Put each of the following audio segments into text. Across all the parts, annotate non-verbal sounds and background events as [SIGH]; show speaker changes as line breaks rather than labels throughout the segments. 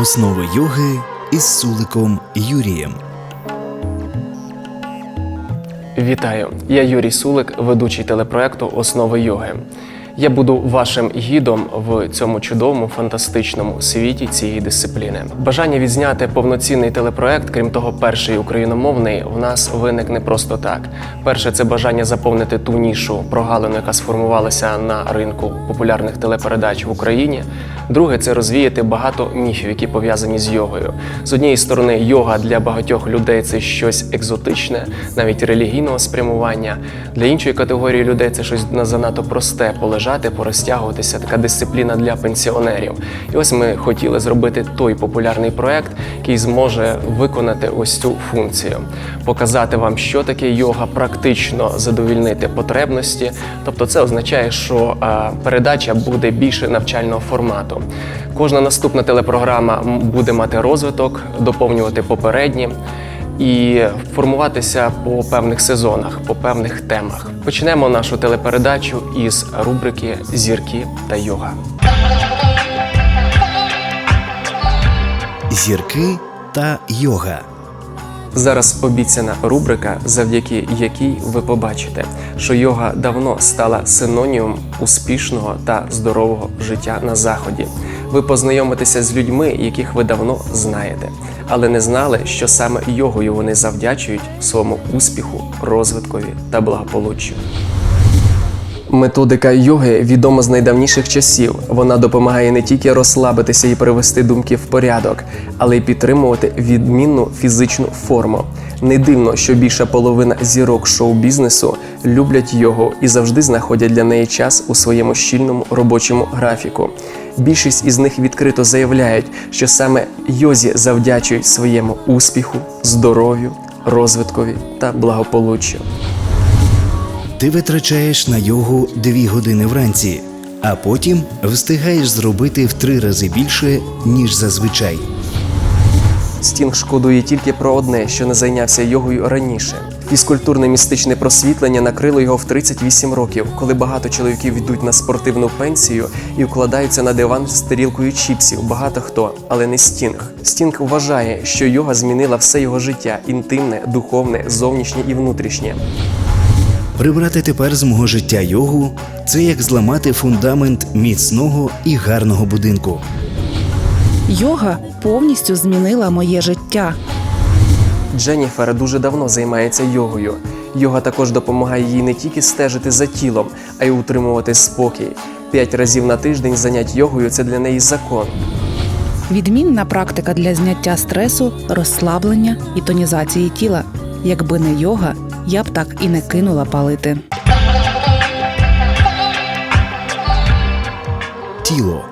Основи йоги із Суликом Юрієм.
Вітаю! Я Юрій Сулик, ведучий телепроекту Основи йоги. Я буду вашим гідом в цьому чудовому фантастичному світі цієї дисципліни. Бажання відзняти повноцінний телепроект, крім того, перший україномовний, в нас виник не просто так. Перше, це бажання заповнити ту нішу прогалину, яка сформувалася на ринку популярних телепередач в Україні. Друге, це розвіяти багато міфів, які пов'язані з йогою. З однієї сторони, йога для багатьох людей це щось екзотичне, навіть релігійного спрямування. Для іншої категорії людей це щось на- занадто просте полежати, порозтягуватися, така дисципліна для пенсіонерів. І ось ми хотіли зробити той популярний проект, який зможе виконати ось цю функцію, показати вам, що таке йога, практично задовільнити потребності. Тобто, це означає, що е, передача буде більше навчального формату. Кожна наступна телепрограма буде мати розвиток, доповнювати попередні і формуватися по певних сезонах, по певних темах. Почнемо нашу телепередачу із рубрики Зірки та йога.
Зірки та йога.
Зараз обіцяна рубрика, завдяки якій ви побачите, що йога давно стала синонімом успішного та здорового життя на заході. Ви познайомитеся з людьми, яких ви давно знаєте, але не знали, що саме йогою вони завдячують своєму успіху, розвиткові та благополуччю. Методика йоги відома з найдавніших часів. Вона допомагає не тільки розслабитися і привести думки в порядок, але й підтримувати відмінну фізичну форму. Не дивно, що більша половина зірок шоу-бізнесу люблять йогу і завжди знаходять для неї час у своєму щільному робочому графіку. Більшість із них відкрито заявляють, що саме йозі завдячують своєму успіху, здоров'ю, розвиткові та благополуччю.
Ти витрачаєш на йогу дві години вранці, а потім встигаєш зробити в три рази більше, ніж зазвичай.
Стінг шкодує тільки про одне, що не зайнявся йогою раніше. Фізкультурне містичне просвітлення накрило його в 38 років, коли багато чоловіків йдуть на спортивну пенсію і вкладаються на диван з тарілкою чіпсів. Багато хто, але не Стінг. Стінг вважає, що йога змінила все його життя інтимне, духовне, зовнішнє і внутрішнє.
Прибрати тепер з мого життя йогу це як зламати фундамент міцного і гарного будинку.
Йога повністю змінила моє життя.
Дженніфер дуже давно займається йогою. Йога також допомагає їй не тільки стежити за тілом, а й утримувати спокій. П'ять разів на тиждень занять йогою це для неї закон.
Відмінна практика для зняття стресу, розслаблення і тонізації тіла. Якби не йога, я б так і не кинула палити.
Тіло.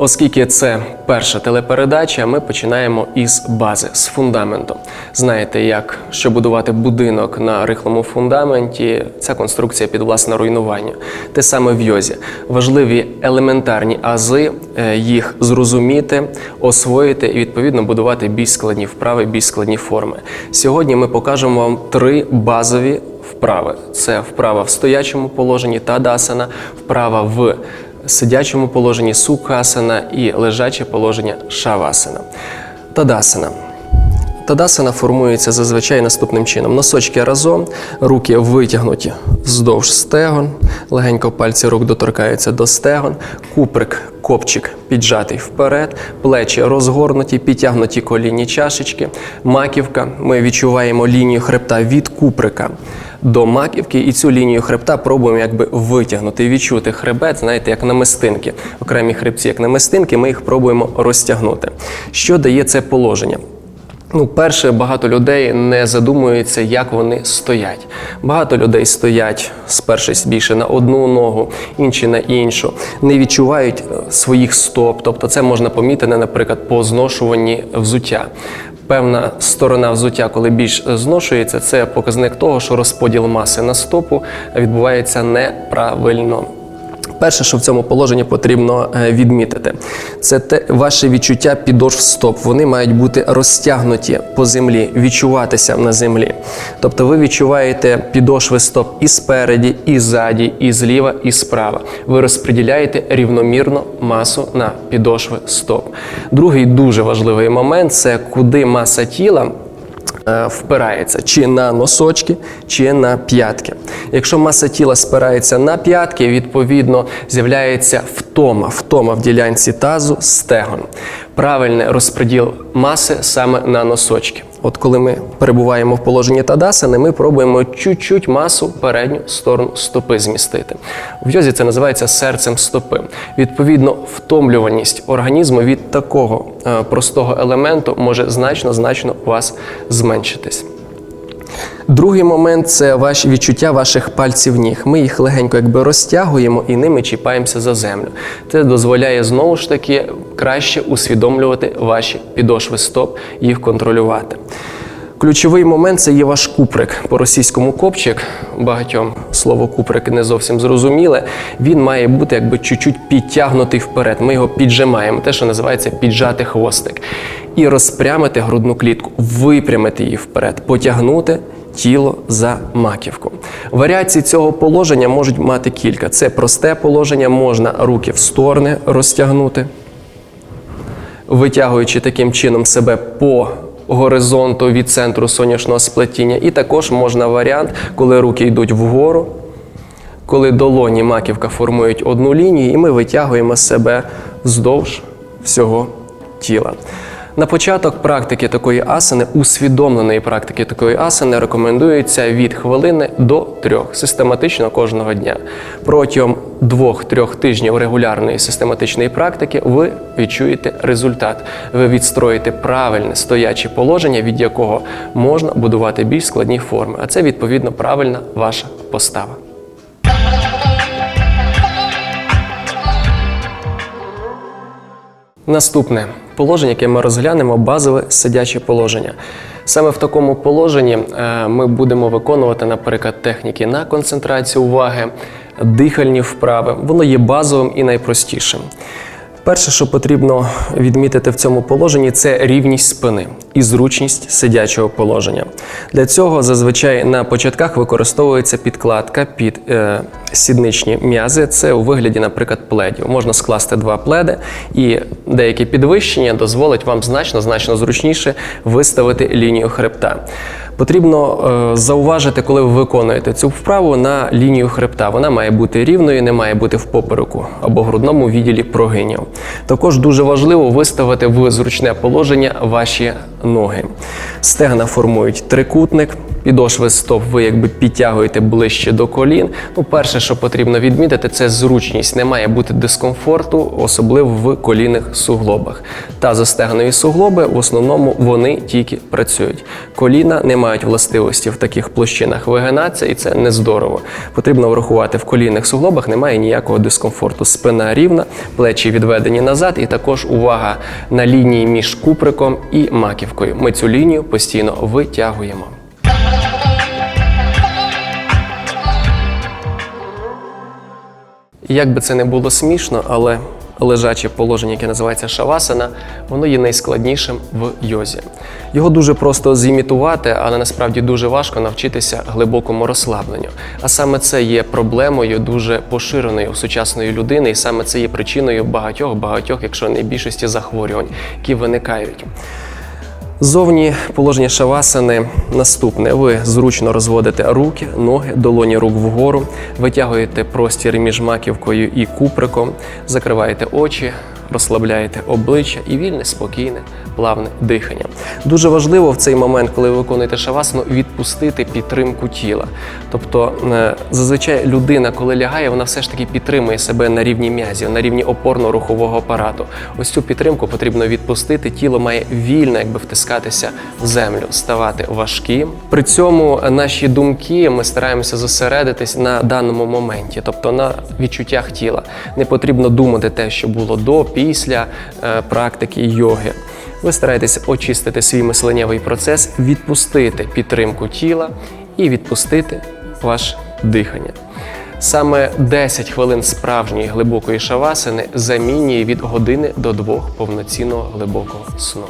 Оскільки це перша телепередача, ми починаємо із бази, з фундаменту. Знаєте, як що будувати будинок на рихлому фундаменті, ця конструкція під власне руйнування. Те саме в йозі. Важливі елементарні ази, е, їх зрозуміти, освоїти і відповідно будувати більш складні вправи, більш складні форми. Сьогодні ми покажемо вам три базові вправи: це вправа в стоячому положенні тадасана, вправа в сидячому положенні сукасана і лежаче положення шавасана. Тадасана. Тадасана формується зазвичай наступним чином: носочки разом, руки витягнуті вздовж стегон, легенько пальці рук доторкаються до стегон, куприк, копчик піджатий вперед, плечі розгорнуті, підтягнуті колінні чашечки, маківка. Ми відчуваємо лінію хребта від куприка до маківки, і цю лінію хребта пробуємо якби витягнути, відчути хребет, знаєте, як намистинки. Окремі хребці, як намистинки, ми їх пробуємо розтягнути. Що дає це положення? Ну, перше, багато людей не задумуються, як вони стоять. Багато людей стоять, спершись більше на одну ногу, інші на іншу, не відчувають е, своїх стоп. Тобто, це можна помітити, наприклад, по зношуванні взуття. Певна сторона взуття, коли більш зношується, це показник того, що розподіл маси на стопу відбувається неправильно. Перше, що в цьому положенні потрібно е, відмітити, це те ваше відчуття підошв стоп. Вони мають бути розтягнуті по землі, відчуватися на землі. Тобто ви відчуваєте підошви стоп і спереді, і ззаді, і зліва, і справа. Ви розподіляєте рівномірно масу на підошви стоп. Другий дуже важливий момент це куди маса тіла впирається чи на носочки, чи на п'ятки. Якщо маса тіла спирається на п'ятки, відповідно з'являється втома, втома в ділянці тазу стегон. Правильний розподіл маси саме на носочки. От коли ми перебуваємо в положенні тадасани, ми пробуємо чуть-чуть масу передню сторону стопи змістити. В йозі це називається серцем стопи. Відповідно, втомлюваність організму від такого е, простого елементу може значно значно у вас зменшитись. Другий момент це ваші відчуття ваших пальців ніг. Ми їх легенько якби розтягуємо і ними чіпаємося за землю. Це дозволяє знову ж таки краще усвідомлювати ваші підошви стоп, їх контролювати. Ключовий момент це є ваш куприк. По російському копчик, багатьом слово куприк не зовсім зрозуміле. Він має бути якби чуть-чуть підтягнутий вперед. Ми його піджимаємо, те, що називається піджати хвостик. І розпрямити грудну клітку, випрямити її вперед, потягнути тіло за маківку. Варіації цього положення можуть мати кілька. Це просте положення, можна руки в сторони розтягнути витягуючи таким чином себе по горизонту від центру сонячного сплетіння. І також можна варіант, коли руки йдуть вгору, коли долоні маківка формують одну лінію, і ми витягуємо себе вздовж всього тіла. На початок практики такої асани, усвідомленої практики такої асани, рекомендується від хвилини до трьох систематично кожного дня. Протягом двох-трьох тижнів регулярної систематичної практики ви відчуєте результат. Ви відстроїте правильне стояче положення, від якого можна будувати більш складні форми. А це відповідно правильна ваша постава. Наступне положення, яке ми розглянемо, базове сидяче положення. Саме в такому положенні е, ми будемо виконувати, наприклад, техніки на концентрацію уваги, дихальні вправи. Воно є базовим і найпростішим. Перше, що потрібно відмітити в цьому положенні, це рівність спини і зручність сидячого положення. Для цього зазвичай на початках використовується підкладка під е, сідничні м'язи. Це у вигляді, наприклад, пледів. Можна скласти два пледи, і деяке підвищення дозволить вам значно значно зручніше виставити лінію хребта. Потрібно е, зауважити, коли ви виконуєте цю вправу на лінію хребта. Вона має бути рівною, не має бути в попереку або грудному відділі прогинів. Також дуже важливо виставити в зручне положення ваші ноги. Стегна формують трикутник. Підошви стоп ви якби підтягуєте ближче до колін. Ну, перше, що потрібно відмітити, це зручність. Не має бути дискомфорту, особливо в колінних суглобах. Та Тазостегнові суглоби в основному вони тільки працюють. Коліна не мають властивості в таких площинах вигинатися, і це не здорово. Потрібно врахувати в колінних суглобах, немає ніякого дискомфорту. Спина рівна, плечі відведені назад, і також увага на лінії між куприком і маківкою. Ми цю лінію постійно витягуємо. Як би це не було смішно, але лежаче положення, яке називається шавасана, воно є найскладнішим в йозі. Його дуже просто зімітувати, але насправді дуже важко навчитися глибокому розслабленню. А саме це є проблемою дуже поширеною у сучасної людини, і саме це є причиною багатьох, багатьох, якщо не більшості захворювань, які виникають. Зовні положення шавасани наступне. Ви зручно розводите руки, ноги, долоні рук вгору, витягуєте простір між маківкою і куприком, закриваєте очі, розслабляєте обличчя і вільне, спокійне, плавне дихання. Дуже важливо в цей момент, коли ви виконуєте шавасану, відпустити підтримку тіла. Тобто, е, зазвичай людина, коли лягає, вона все ж таки підтримує себе на рівні м'язів, на рівні опорно-рухового апарату. Ось цю підтримку потрібно відпустити. Тіло має вільно, якби втискатися в землю, ставати важким. При цьому наші думки ми стараємося зосередитись на даному моменті, тобто на відчуттях тіла. Не потрібно думати те, що було до, після е, практики йоги. Ви стараєтесь очистити свій мисленнєвий процес, відпустити підтримку тіла і відпустити ваше дихання. Саме 10 хвилин справжньої глибокої шавасини замінює від години до двох повноцінного глибокого сну.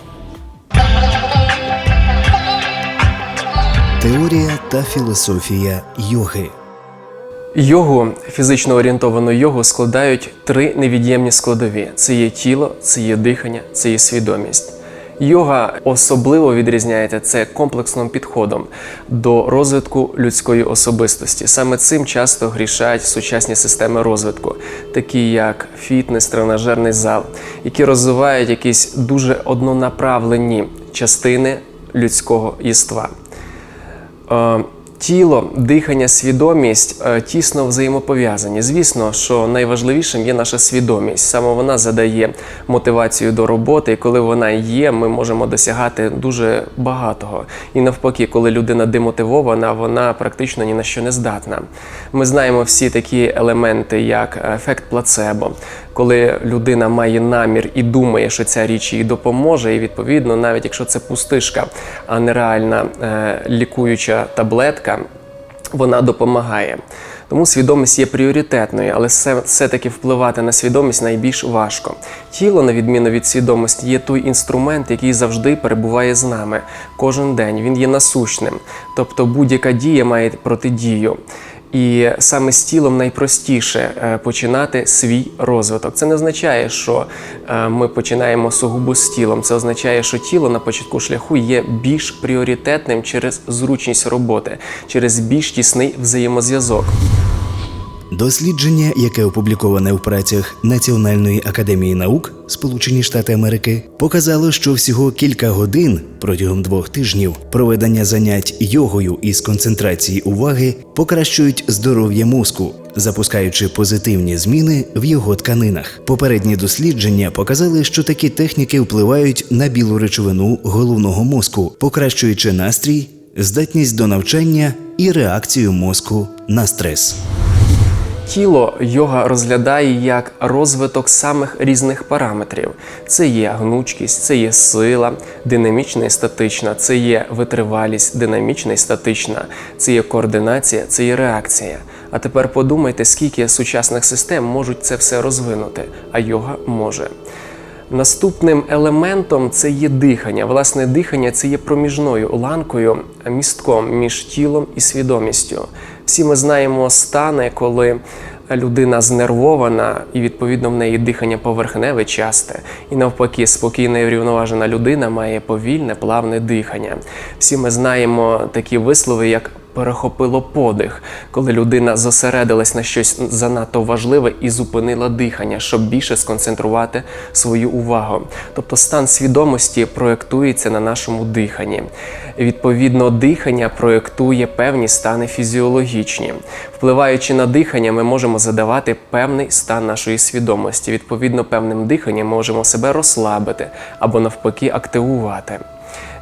Теорія та філософія йоги.
Йогу, фізично орієнтовану йогу складають три невід'ємні складові: це є тіло, це є дихання, це є свідомість. Йога особливо відрізняється це комплексним підходом до розвитку людської особистості. Саме цим часто грішать сучасні системи розвитку, такі як фітнес, тренажерний зал, які розвивають якісь дуже однонаправлені частини людського єства. Тіло, дихання, свідомість е, тісно взаємопов'язані. Звісно, що найважливішим є наша свідомість. Саме вона задає мотивацію до роботи, і коли вона є, ми можемо досягати дуже багатого. І навпаки, коли людина демотивована, вона практично ні на що не здатна. Ми знаємо всі такі елементи, як ефект плацебо, коли людина має намір і думає, що ця річ їй допоможе, і відповідно, навіть якщо це пустишка, а не реальна е, лікуюча таблетка, вона допомагає. Тому свідомість є пріоритетною, але все, все-таки впливати на свідомість найбільш важко. Тіло, на відміну від свідомості, є той інструмент, який завжди перебуває з нами кожен день. Він є насущним. Тобто будь-яка дія має протидію. І саме з тілом найпростіше е, починати свій розвиток. Це не означає, що е, ми починаємо сугубо з тілом. Це означає, що тіло на початку шляху є більш пріоритетним через зручність роботи, через більш тісний взаємозв'язок.
Дослідження, яке опубліковане в працях Національної академії наук Сполучені Штати Америки, показало, що всього кілька годин протягом двох тижнів проведення занять йогою із концентрації уваги покращують здоров'я мозку, запускаючи позитивні зміни в його тканинах. Попередні дослідження показали, що такі техніки впливають на білу речовину головного мозку, покращуючи настрій, здатність до навчання і реакцію мозку на стрес.
Тіло йога розглядає як розвиток самих різних параметрів. Це є гнучкість, це є сила, динамічна і статична, це є витривалість, динамічна і статична, це є координація, це є реакція. А тепер подумайте, скільки сучасних систем можуть це все розвинути, а йога може. Наступним елементом це є дихання. Власне, дихання це є проміжною ланкою, містком між тілом і свідомістю. Всі ми знаємо стани, коли людина знервована, і відповідно в неї дихання поверхневе часте. І навпаки, спокійна і врівноважена людина має повільне, плавне дихання. Всі ми знаємо такі вислови, як перехопило подих, коли людина зосередилась на щось занадто важливе і зупинила дихання, щоб більше сконцентрувати свою увагу. Тобто стан свідомості проєктується на нашому диханні. Відповідно, дихання проєктує певні стани фізіологічні. Впливаючи на дихання, ми можемо задавати певний стан нашої свідомості. Відповідно, певним диханням можемо себе розслабити або навпаки активувати.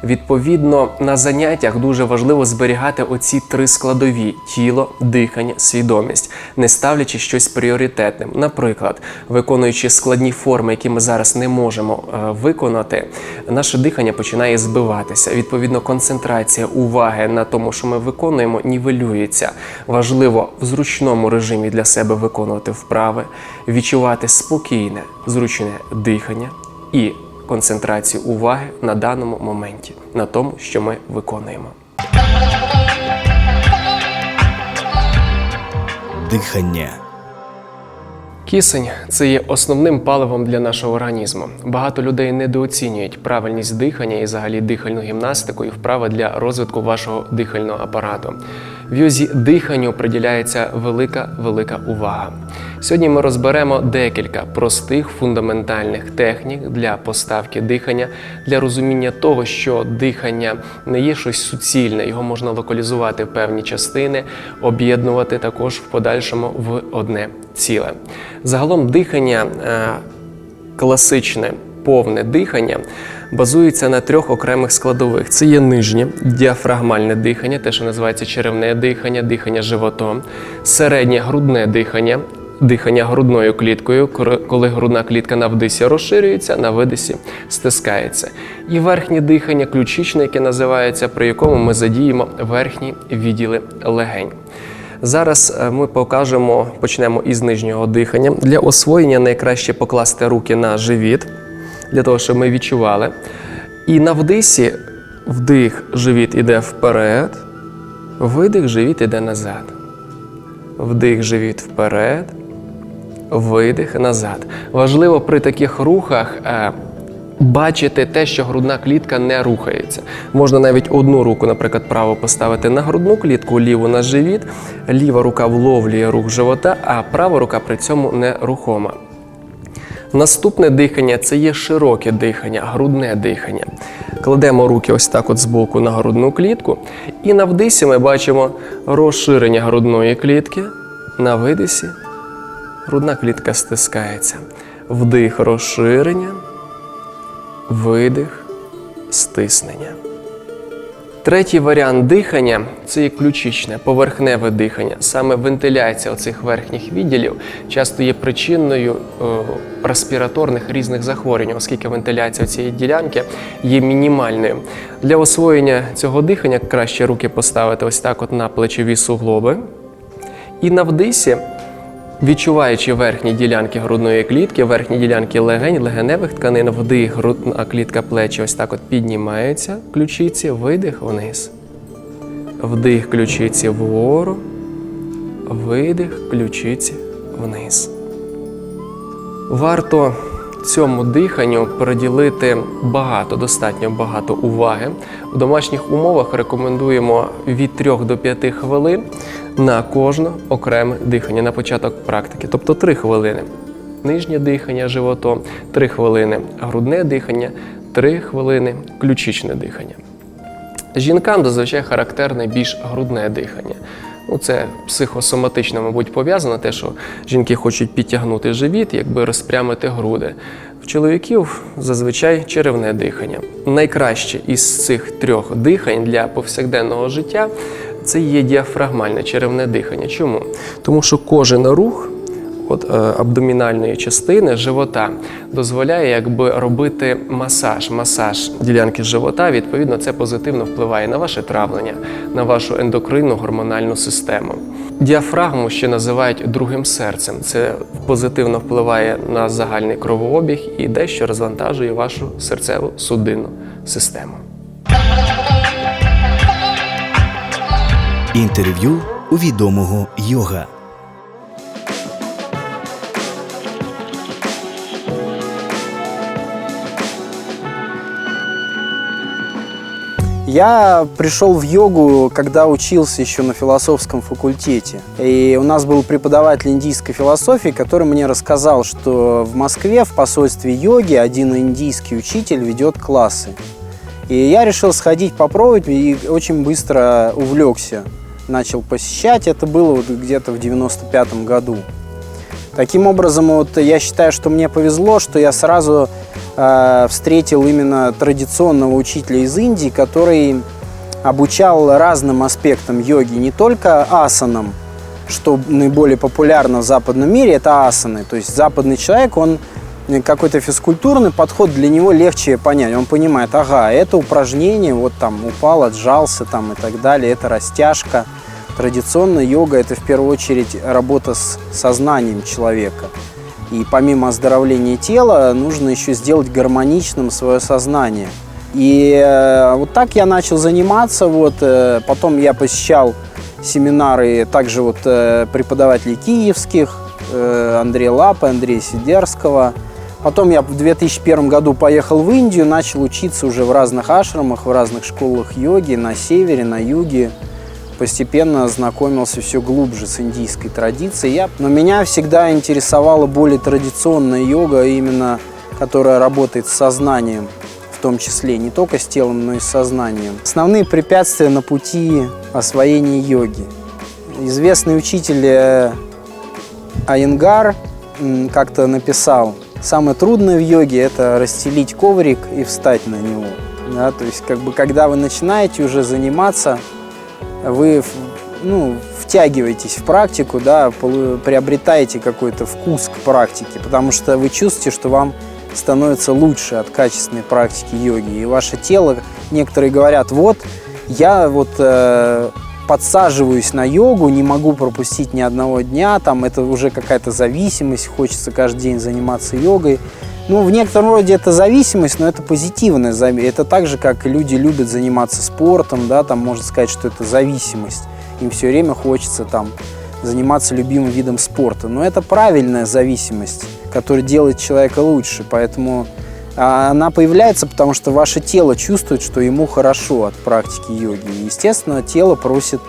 Відповідно, на заняттях дуже важливо зберігати оці три складові: тіло, дихання, свідомість, не ставлячи щось пріоритетним. Наприклад, виконуючи складні форми, які ми зараз не можемо е, виконати, наше дихання починає збиватися. Відповідно, концентрація уваги на тому, що ми виконуємо, нівелюється. Важливо в зручному режимі для себе виконувати вправи, відчувати спокійне, зручне дихання і концентрацію уваги на даному моменті, на тому, що ми виконуємо.
Дихання.
Кисень це є основним паливом для нашого організму. Багато людей недооцінюють правильність дихання і взагалі дихальну гімнастику і вправи для розвитку вашого дихального апарату. В йозі диханню приділяється велика велика увага. Сьогодні ми розберемо декілька простих фундаментальних технік для поставки дихання, для розуміння того, що дихання не є щось суцільне, його можна локалізувати в певні частини, об'єднувати також в подальшому в одне ціле. Загалом дихання е, класичне, повне дихання базується на трьох окремих складових: це є нижнє діафрагмальне дихання, те, що називається черевне дихання, дихання животом, середнє грудне дихання. Дихання грудною кліткою, коли грудна клітка на вдисі розширюється, на видисі стискається. І верхнє дихання ключичне, яке називається, при якому ми задіємо верхні відділи легень. Зараз е, ми покажемо, почнемо із нижнього дихання. Для освоєння найкраще покласти руки на живіт, для того, щоб ми відчували. І на вдисі вдих, живіт іде вперед, видих, живіт іде назад. Вдих, живіт вперед, видих назад. Важливо при таких рухах е, бачити те, що грудна клітка не рухається. Можна навіть одну руку, наприклад, право поставити на грудну клітку, ліву на живіт, ліва рука вловлює рух живота, а права рука при цьому не рухома. Наступне дихання це є широке дихання, грудне дихання. Кладемо руки ось так от збоку на грудну клітку, і на вдисі ми бачимо розширення грудної клітки. На видисі грудна клітка стискається. Вдих розширення, видих стиснення. Третій варіант дихання це є ключичне, поверхневе дихання. Саме вентиляція оцих верхніх відділів часто є причиною е, респіраторних різних захворювань, оскільки вентиляція цієї ділянки є мінімальною. Для освоєння цього дихання краще руки поставити ось так, от на плечові суглоби. І на вдисі, відчуваючи верхні ділянки грудної клітки, верхні ділянки легень, легеневих тканин, вдих, грудна клітка плечі ось так от піднімаються, ключиці, видих вниз. Вдих ключиці вгору, видих ключиці вниз. Варто цьому диханню приділити багато, достатньо багато уваги. В домашніх умовах рекомендуємо від 3 до 5 хвилин на кожне окреме дихання на початок практики, тобто 3 хвилини. Нижнє дихання животом, 3 хвилини грудне дихання, 3 хвилини ключичне дихання. Жінкам зазвичай характерне більш грудне дихання. Ну, це психосоматично, мабуть, пов'язано те, що жінки хочуть підтягнути живіт, якби розпрямити груди. В чоловіків зазвичай черевне дихання. Найкраще із цих трьох дихань для повсякденного життя це є діафрагмальне черевне дихання. Чому? Тому що кожен рух от, е, абдомінальної частини живота дозволяє якби робити масаж, масаж ділянки живота. Відповідно, це позитивно впливає на ваше травлення, на вашу ендокринну гормональну систему. Діафрагму ще називають другим серцем. Це позитивно впливає на загальний кровообіг і дещо розвантажує вашу серцеву судинну систему.
Інтерв'ю у відомого йога.
Я пришел в йогу, когда учился еще на философском факультете. И у нас был преподаватель индийской философии, который мне рассказал, что в Москве в посольстве йоги один индийский учитель ведет классы. И я решил сходить попробовать и очень быстро увлекся. Начал посещать. Это было вот где-то в 95 году. Таким образом, вот я считаю, что мне повезло, что я сразу э, встретил именно традиционного учителя из Индии, который обучал разным аспектам йоги, не только асанам, что наиболее популярно в западном мире, это асаны. То есть западный человек, он какой-то физкультурный подход для него легче понять. Он понимает, ага, это упражнение, вот там упал, отжался там и так далее, это растяжка. Традиционно йога – это в первую очередь работа с сознанием человека. И помимо оздоровления тела, нужно еще сделать гармоничным свое сознание. И э, вот так я начал заниматься. Вот, э, потом я посещал семинары также вот, э, преподавателей киевских, э, Андрея Лапы, Андрея Сидерского. Потом я в 2001 году поехал в Индию, начал учиться уже в разных ашрамах, в разных школах йоги на севере, на юге постепенно знакомился все глубже с индийской традицией. Но меня всегда интересовала более традиционная йога, именно которая работает с сознанием, в том числе не только с телом, но и с сознанием. Основные препятствия на пути освоения йоги. Известный учитель э, Айенгар как-то написал, самое трудное в йоге – это расстелить коврик и встать на него. Да, то есть, как бы, когда вы начинаете уже заниматься, вы ну, втягиваетесь в практику, да, приобретаете какой-то вкус к практике, потому что вы чувствуете, что вам становится лучше от качественной практики йоги. И ваше тело, некоторые говорят, вот, я вот э, подсаживаюсь на йогу, не могу пропустить ни одного дня, там это уже какая-то зависимость, хочется каждый день заниматься йогой. Ну, в некотором роде это зависимость, но это позитивная зависимость. Это так же, как люди любят заниматься спортом, да, там можно сказать, что это зависимость. Им все время хочется там заниматься любимым видом спорта. Но это правильная зависимость, которая делает человека лучше. Поэтому она появляется, потому что ваше тело чувствует, что ему хорошо от практики йоги. Естественно, тело просит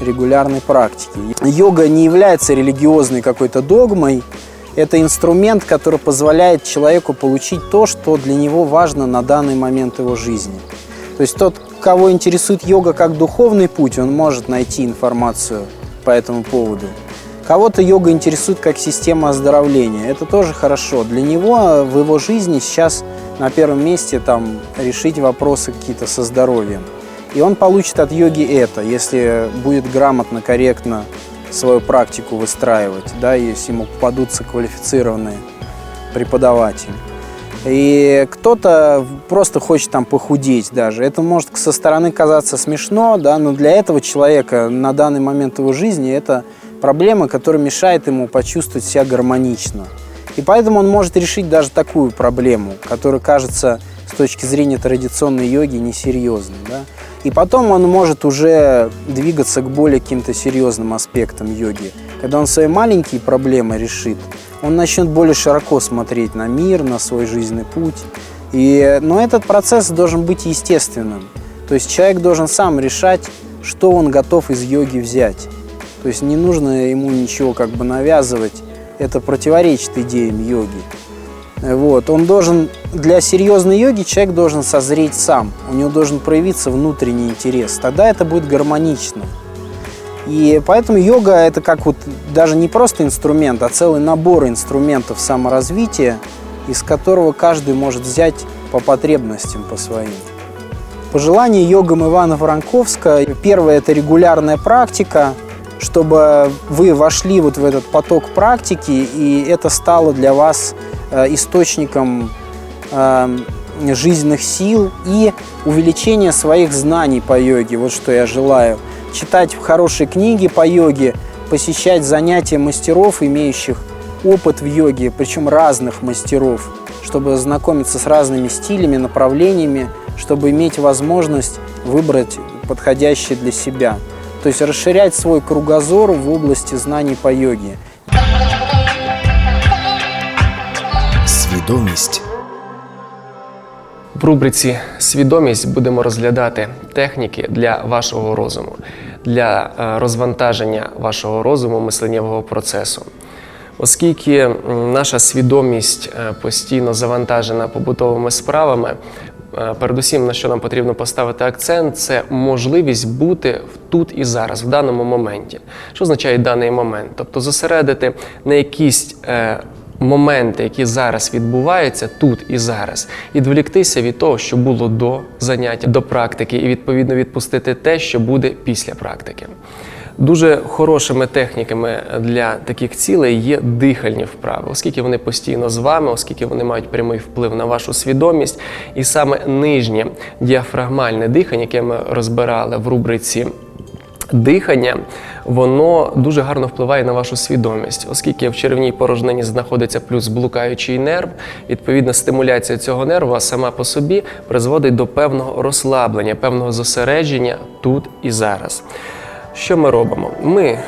регулярной практики. Йога не является религиозной какой-то догмой. Это инструмент, который позволяет человеку получить то, что для него важно на данный момент его жизни. То есть тот, кого интересует йога как духовный путь, он может найти информацию по этому поводу. Кого-то йога интересует как система оздоровления. Это тоже хорошо. Для него в его жизни сейчас на первом месте там решить вопросы какие-то со здоровьем. И он получит от йоги это, если будет грамотно, корректно свою практику выстраивать, да, если ему попадутся квалифицированные преподаватели. И кто-то просто хочет там похудеть даже. Это может со стороны казаться смешно, да, но для этого человека на данный момент его жизни это проблема, которая мешает ему почувствовать себя гармонично. И поэтому он может решить даже такую проблему, которая кажется с точки зрения традиционной йоги несерьезной. Да? И потом он может уже двигаться к более каким-то серьезным аспектам йоги. Когда он свои маленькие проблемы решит, он начнет более широко смотреть на мир, на свой жизненный путь. И, но этот процесс должен быть естественным. То есть человек должен сам решать, что он готов из йоги взять. То есть не нужно ему ничего как бы навязывать. Это противоречит идеям йоги. Вот. Он должен, для серьезной йоги человек должен созреть сам. У него должен проявиться внутренний интерес. Тогда это будет гармонично. И поэтому йога это как вот даже не просто инструмент, а целый набор инструментов саморазвития, из которого каждый может взять по потребностям, по своим. Пожелание йогам Ивана Франковска. Первое – это регулярная практика, чтобы вы вошли вот в этот поток практики, и это стало для вас э, источником э, жизненных сил и увеличения своих знаний по йоге. Вот что я желаю. Читать хорошие книги по йоге, посещать занятия мастеров, имеющих опыт в йоге, причем разных мастеров, чтобы знакомиться с разными стилями, направлениями, чтобы иметь возможность выбрать подходящее для себя. То есть расширять свой кругозор в области знаний по йоге.
Свідомість
В рубриці Свідомість будемо розглядати техніки для вашого розуму, для е, розвантаження вашого розуму мисленнєвого процесу. Оскільки наша свідомість е, постійно завантажена побутовими справами, передусім на що нам потрібно поставити акцент, це можливість бути тут і зараз, в даному моменті. Що означає даний момент? Тобто зосередити на якісь е, моменти, які зараз відбуваються тут і зараз, і відволіктися від того, що було до заняття, до практики, і відповідно відпустити те, що буде після практики. Дуже хорошими техніками для таких цілей є дихальні вправи, оскільки вони постійно з вами, оскільки вони мають прямий вплив на вашу свідомість, і саме нижнє діафрагмальне дихання, яке ми розбирали в рубриці Дихання, воно дуже гарно впливає на вашу свідомість, оскільки в черевній порожнині знаходиться плюс блукаючий нерв. Відповідно, стимуляція цього нерва сама по собі призводить до певного розслаблення, певного зосередження тут і зараз. Що ми робимо? Ми,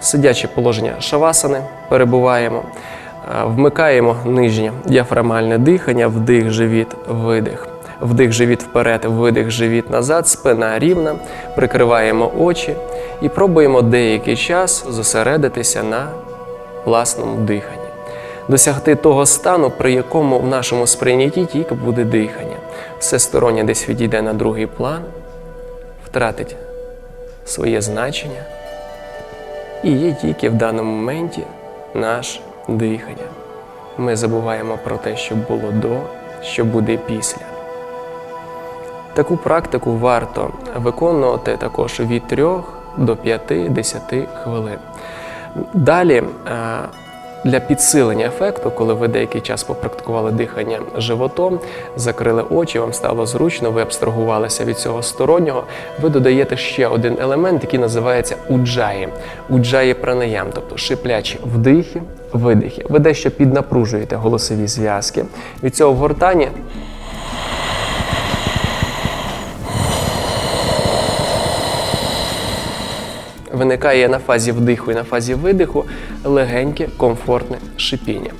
сидяче положення шавасани, перебуваємо, е, вмикаємо нижнє діафрагмальне дихання, вдих, живіт, видих. Вдих живіт вперед, видих живіт назад, спина рівна, прикриваємо очі і пробуємо деякий час зосередитися на власному диханні. Досягти того стану, при якому в нашому сприйнятті тільки буде дихання. Все стороннє десь відійде на другий план, втратить своє значення, і є тільки в даному моменті наше дихання. Ми забуваємо про те, що було до, що буде після. Таку практику варто виконувати також від 3 до 5-10 хвилин. Далі е, Для підсилення ефекту, коли ви деякий час попрактикували дихання животом, закрили очі, вам стало зручно, ви абстрагувалися від цього стороннього, ви додаєте ще один елемент, який називається уджаї. Уджаї пранаям, тобто шиплячі вдихи, видихи. Ви дещо піднапружуєте голосові зв'язки. Від цього в виникає на фазі вдиху і на фазі видиху легеньке, комфортне шипіння.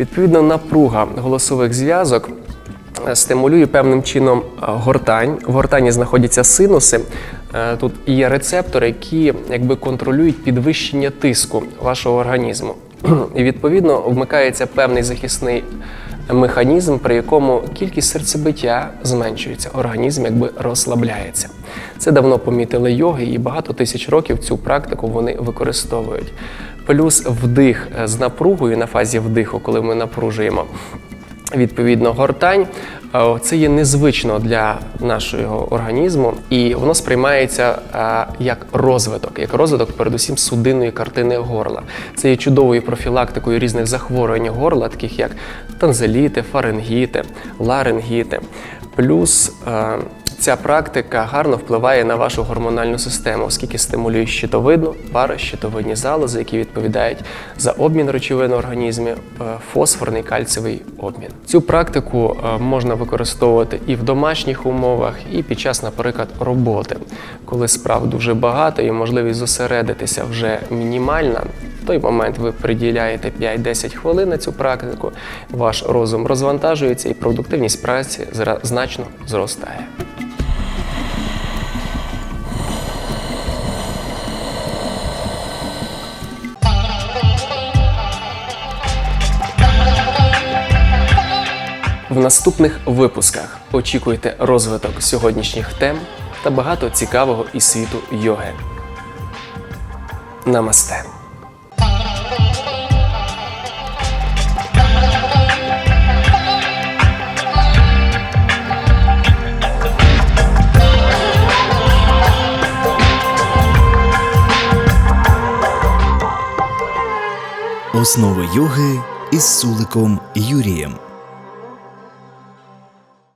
Відповідно, напруга голосових зв'язок е, стимулює певним чином е, гортань. В гортані знаходяться синуси. Е, Тут є рецептори, які якби контролюють підвищення тиску вашого організму. [CLEARS THROAT] І відповідно вмикається певний захисний механізм, при якому кількість серцебиття зменшується, організм якби розслабляється. Це давно помітили йоги, і багато тисяч років цю практику вони використовують. Плюс вдих е, з напругою на фазі вдиху, коли ми напружуємо відповідно гортань. Е, Це є незвично для нашого організму, і воно сприймається е, як розвиток, як розвиток, передусім судинної картини горла. Це є чудовою профілактикою різних захворювань горла, таких як танзеліти, фарингіти, ларингіти. Плюс е, Ця практика гарно впливає на вашу гормональну систему, оскільки стимулює щитовидну, паращитовидні залози, які відповідають за обмін речовин в організмі, е, фосфорний кальцевий обмін. Цю практику е, можна використовувати і в домашніх умовах, і під час, наприклад, роботи, коли справ дуже багато і можливість зосередитися вже мінімальна. В той момент ви приділяєте 5-10 хвилин на цю практику, ваш розум розвантажується і продуктивність праці значно зростає. В наступних випусках очікуйте розвиток сьогоднішніх тем та багато цікавого із світу йоги. Намасте!
Основи йоги із Суликом Юрієм.